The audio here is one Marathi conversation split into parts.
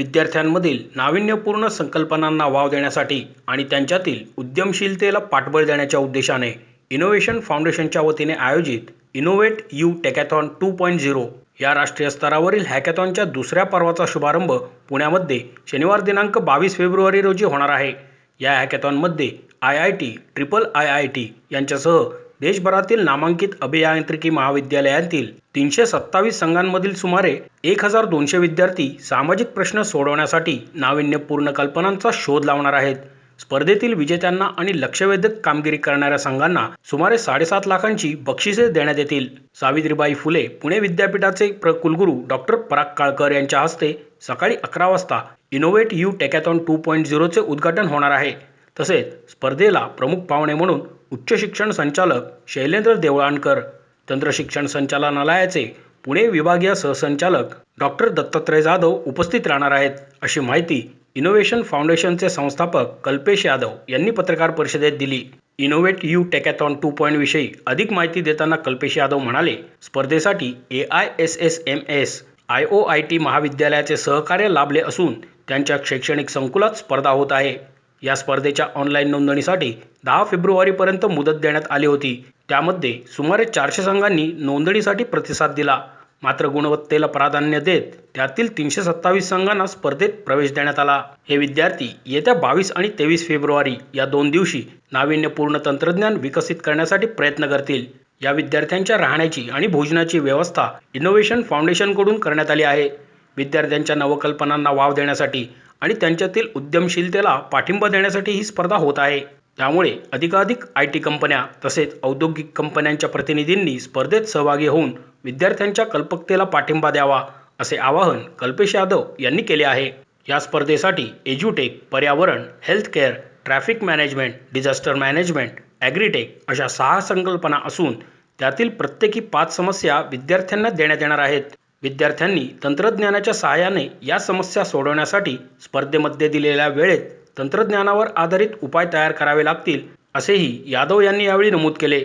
विद्यार्थ्यांमधील नाविन्यपूर्ण संकल्पनांना वाव देण्यासाठी आणि त्यांच्यातील उद्यमशीलतेला पाठबळ देण्याच्या उद्देशाने इनोव्हेशन फाउंडेशनच्या वतीने आयोजित innovate U hackathon two point zero या राष्ट्रीय स्तरावरील हॅकॅथॉनच्या दुसऱ्या पर्वाचा शुभारंभ पुण्यामध्ये शनिवार दिनांक बावीस फेब्रुवारी रोजी होणार आहे. या हॅकॅथॉनमध्ये I I T triple I I T यांच्यासह देशभरातील नामांकित अभियांत्रिकी महाविद्यालयांतील तीनशे सत्तावीस संघांमधील सुमारे एक हजार दोनशे विद्यार्थी सामाजिक प्रश्न सोडवण्यासाठी नाविन्यपूर्ण कल्पनांचा शोध लावणार आहेत. स्पर्धेतील विजेत्यांना आणि लक्षवेधक कामगिरी करणाऱ्या संघांना सुमारे साडेसात लाखांची बक्षिसे देण्यात येतील. सावित्रीबाई फुले पुणे विद्यापीठाचे प्र कुलगुरू डॉक्टर पराग काळकर यांच्या हस्ते सकाळी अकरा वाजता innovate U hackathon two point झिरोचे उद्घाटन होणार आहे. तसेच स्पर्धेला प्रमुख पाहुणे म्हणून उच्च शिक्षण संचालक शैलेंद्र देवळाणकर. तंत्रशिक्षण संचालनालयाचे पुणे विभागीय सहसंचालक डॉक्टर दत्तात्रय जाधव उपस्थित राहणार आहेत. अशी माहिती इनोव्हेशन फाउंडेशनचे संस्थापक कल्पेश यादव यांनी पत्रकार परिषदेत दिली. Innovate U hackathon two point विषयी अधिक माहिती देताना कल्पेश यादव म्हणाले स्पर्धेसाठी A I S S M S I O I T महाविद्यालयाचे सहकार्य लाभले असून त्यांच्या शैक्षणिक संकुलात स्पर्धा होत आहे. या स्पर्धेच्या ऑनलाईन नोंदणीसाठी दहा फेब्रुवारीपर्यंत मुदत देण्यात आली होती. त्यामध्ये सुमारे चारशे संघांनी नोंदणीसाठी प्रतिसाद दिला. मात्र गुणवत्तेला प्राधान्य देत त्यातील तीनशे सत्तावीस संघांना स्पर्धेत प्रवेश देण्यात आला. हे विद्यार्थी येत्या बावीस आणि तेवीस फेब्रुवारी या दोन दिवशी नाविन्यपूर्ण तंत्रज्ञान विकसित करण्यासाठी प्रयत्न करतील. या विद्यार्थ्यांच्या राहण्याची आणि भोजनाची व्यवस्था इनोव्हेशन फाउंडेशनकडून करण्यात आली आहे. विद्यार्थ्यांच्या नवकल्पनांना वाव देण्यासाठी आणि त्यांच्यातील उद्यमशीलतेला पाठिंबा देण्यासाठी ही स्पर्धा होत आहे. त्यामुळे अधिकाधिक आय टी कंपन्या तसेच औद्योगिक कंपन्यांच्या प्रतिनिधींनी स्पर्धेत सहभागी होऊन विद्यार्थ्यांच्या कल्पकतेला पाठिंबा द्यावा असे आवाहन कल्पेश यादव यांनी केले आहे. या स्पर्धेसाठी एज्युटेक पर्यावरण healthcare traffic management disaster management agritech अशा सहा संकल्पना असून त्यातील प्रत्येकी पाच समस्या विद्यार्थ्यांना देण्यात येणार आहेत. विद्यार्थ्यांनी तंत्रज्ञानाच्या सहाय्याने या समस्या सोडवण्यासाठी स्पर्धेमध्ये दिलेल्या वेळेत तंत्रज्ञानावर आधारित उपाय तयार करावे लागतील असेही यादव यांनी यावेळी नमूद केले.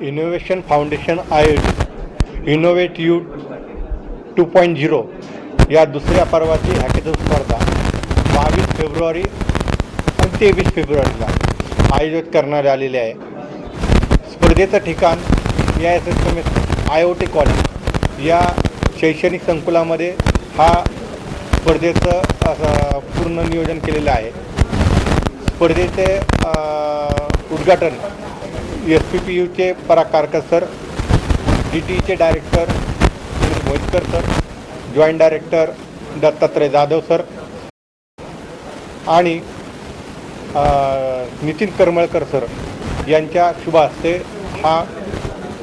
इनोव्हेशन फाउंडेशन आयोजित innovate U two point zero या दुसऱ्या पर्वाची हॅकेथॉन स्पर्धा बावीस फेब्रुवारी आणि तेवीस फेब्रुवारीला आयोजित करण्यात आलेली आहे. स्पर्धेचं ठिकाण या S S M S I O T college. या शैक्षणिक संकुलामध्ये हा स्पर्धेचं असं पूर्ण नियोजन केलेलं आहे. स्पर्धेचे उद्घाटन एस पी पी यूचे पराकारकर सर डी टीचे director Mohitkar sir joint director Dattatray Jadhav sir आणि नितीन करमळकर सर यांच्या शुभ हस्ते हा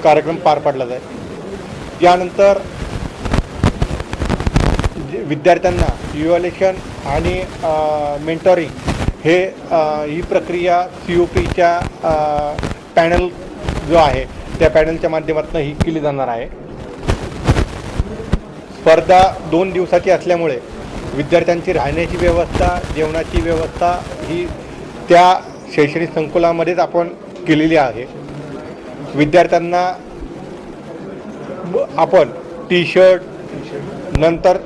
कार्यक्रम पार पाडला जाईल. यानंतर जे विद्यार्थ्यांना इव्हॅल्युएशन आणि मेंटॉरिंग हे ही प्रक्रिया सी ओ पीच्या पॅनल जो आहे त्या पॅनलच्या माध्यमातून ही केली जाणार आहे. स्पर्धा दोन दिवसाची असल्यामुळे विद्यार्थ्यांची राहण्याची व्यवस्था जेवणाची व्यवस्था ही त्या शैक्षणिक संकुलामध्येच आपण केलेली आहे. विद्यार्थ्यांना आपण टी शर्ट नंतर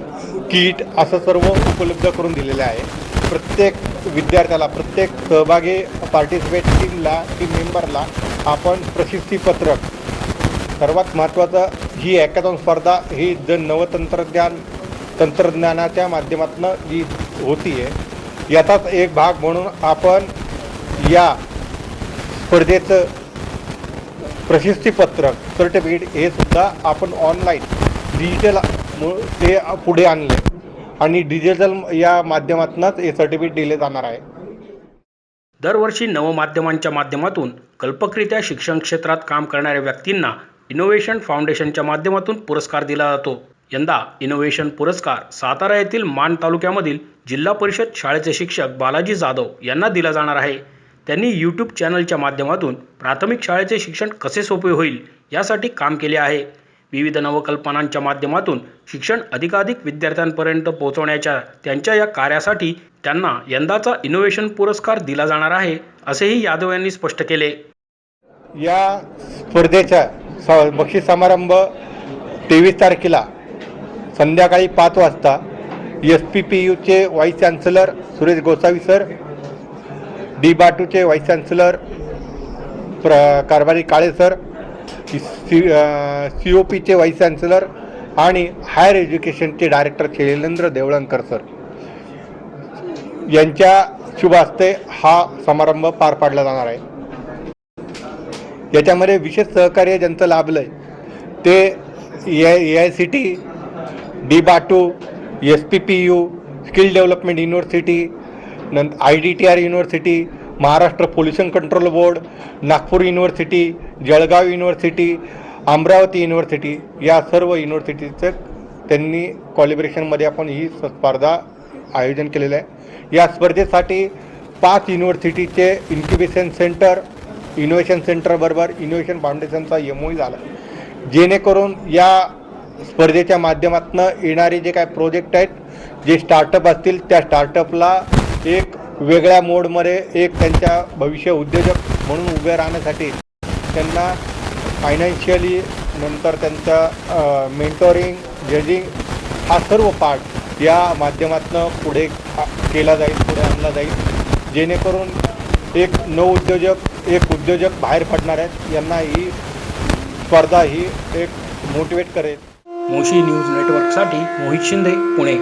किट असं सर्व उपलब्ध करून दिलेलं आहे. प्रत्येक विद्यार्थ्याला प्रत्येक सहभागी पार्टिसिपेट टीमला टीम मेंबरला आपण प्रशस्तीपत्रक सर्वात महत्त्वाचं ही हॅकॅथॉन स्पर्धा ही ज नवतंत्रज्ञान तंत्रज्ञानाच्या माध्यमातून जी होती आहे याचाच एक भाग म्हणून आपण या स्पर्धेचं प्रशस्तीपत्रक सर्टिफिकेट हे सुद्धा आपण ऑनलाईन डिजिटल ते पुढे आणले. आणि डिजिटल या माध्यमातूनच हे सर्टिफिकेट दिले जाणार आहे. दरवर्षी नवमाध्यमांच्या माध्यमातून कल्पकरित्या शिक्षण क्षेत्रात काम करणाऱ्या व्यक्तींना इनोव्हेशन फाउंडेशनच्या माध्यमातून पुरस्कार दिला जातो. यंदा इनोव्हेशन पुरस्कार सातारा येथील मान तालुक्यामधील जिल्हा परिषद शाळेचे शिक्षक बालाजी जाधव यांना दिला जाणार आहे. त्यांनी यूट्यूब चॅनलच्या माध्यमातून प्राथमिक शाळेचे शिक्षण कसे सोपे होईल यासाठी काम केले आहे. विविध नवकल्पनांच्या माध्यमातून शिक्षण अधिकाधिक विद्यार्थ्यांपर्यंत पोहोचवण्याच्या त्यांच्या या कार्यासाठी त्यांना यंदाचा इनोव्हेशन पुरस्कार दिला जाणार आहे असेही यादव यांनी स्पष्ट केले. या स्पर्धेचा बक्षीस समारंभ तेवीस तारखेला संध्याकाळी पाच वाजता S P P यूचे vice chancellor Suresh Gosavi sir D बाटूचे vice chancellor प्र Karbhari Kale sir C C O पीचे व्हाईस चान्सलर आणि हायर एज्युकेशनचे डायरेक्टर शैलेंद्र देवळणकर सर. यांच्या शुभ हस्ते हा समारंभ पार पाडला जाणार आहे. याच्यामध्ये विशेष सहकार्य ज्यांचं लाभलं आहे ते A I C T D Batu S P P U skill development university नंतर I D T R university Maharashtra pollution control board Nagpur university Jalgaon university Amravati university या सर्व युनिव्हर्सिटीचं त्यांनी कॉलिब्रेशनमध्ये आपण ही स- स्पर्धा आयोजन केलेलं आहे. या स्पर्धेसाठी पाच युनिव्हर्सिटीचे इन्क्युबेशन सेंटर इनोव्हेशन सेंटरबरोबर इनोव्हेशन फाउंडेशनचा एम झाला. जेणेकरून या स्पर्धेच्या माध्यमातून येणारे जे काय प्रोजेक्ट आहेत जे स्टार्टअप असतील त्या स्टार्टअपला एक वेगळ्या मोडमध्ये एक त्यांच्या भविष्य उद्योजक म्हणून उभे राहण्यासाठी त्यांना फायनान्शियली नंतर त्यांचं मेंटोरिंग जजिंग हा सर्व पार्ट या माध्यमातून पुढे केला जाईल पुढे आणला जाईल. जेणेकरून एक नवउद्योजक एक उद्योजक बाहेर पडणार आहेत. यांना ही स्पर्धा ही एक मोटिवेट करेल. मोशी न्यूज नेटवर्कसाठी मोहित शिंदे पुणे.